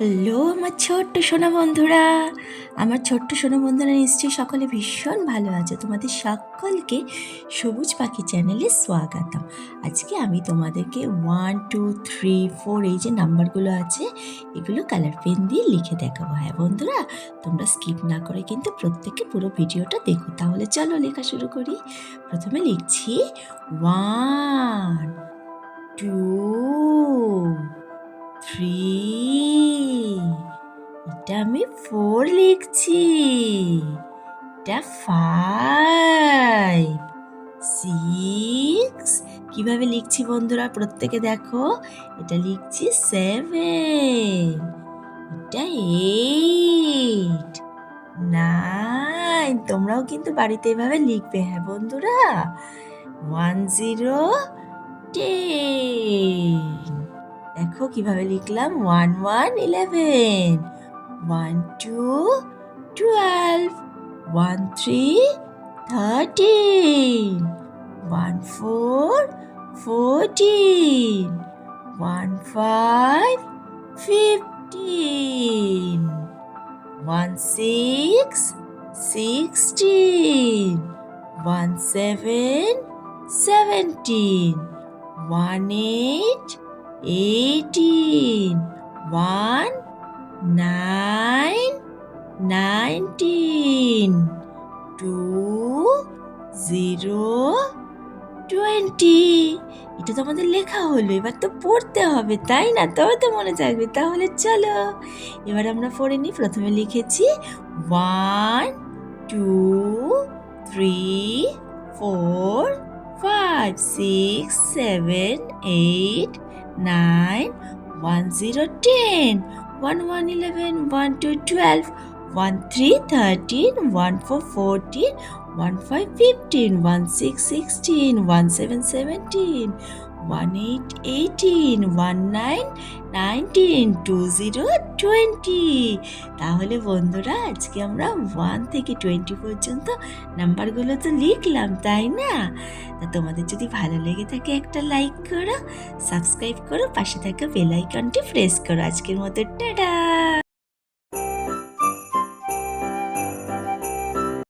Hello, আমার ছোট্ট সোনা বন্ধুরা। আমার ছোট্ট সোনা বন্ধুরা নিশ্চয়ই সকলে ভীষণ ভালো আছে। তোমাদের সকলকে সবুজ পাখি চ্যানেলে স্বাগতম। আজকে আমি তোমাদেরকে ওয়ান টু থ্রি ফোর এই যে নাম্বারগুলো আছে, এগুলো কালার পেন দিয়ে লিখে দেখাবো। হ্যাঁ বন্ধুরা, তোমরা স্কিপ না করে কিন্তু প্রত্যেকে পুরো ভিডিওটা দেখো। তাহলে চলো লেখা শুরু করি। প্রথমে লিখছি ওয়ান টু এটা আমি ফোর লিখছি। এটা ফাইভ সিক্স কীভাবে লিখছি বন্ধুরা? প্রত্যেকে দেখো, এটা লিখছি সেভেন এটা এইট নাইন তোমরাও কিন্তু বাড়িতে এভাবে লিখবে হ্যাঁ বন্ধুরা? ওয়ান জিরো টেন দেখো কীভাবে লিখলাম one one eleven 1, 2, 12, 1, 3, 13, 1, 4, 14, 1, 5, 15, 1, 6, 16, 1, 7, 17, 1, 8, 18, 1, nine, nineteen, two, zero, twenty এটা তো আমাদের লেখা হলো এবার তো পড়তে হবে তাই না? তবে তো মনে থাকবে। তাহলে চলো এবার আমরা পড়ে নিই। প্রথমে লিখেছি one two three four five six seven eight nine one zero ten 1 1 11 1 2 12 1 3 13 1 4 14 1 5 15 1 6 16 1 7 17 one eight eighteen, one nine nineteen two zero twenty তাহলে বন্ধুরা আজকে আমরা ওয়ান থেকে টোয়েন্টি পর্যন্ত নাম্বারগুলো তো লিখলাম তাই না? তা তোমাদের যদি ভালো লেগে থাকে একটা লাইক করো সাবস্ক্রাইব করো পাশে থাকা বেল আইকনটি প্রেস করো। আজকের মতো টাটা!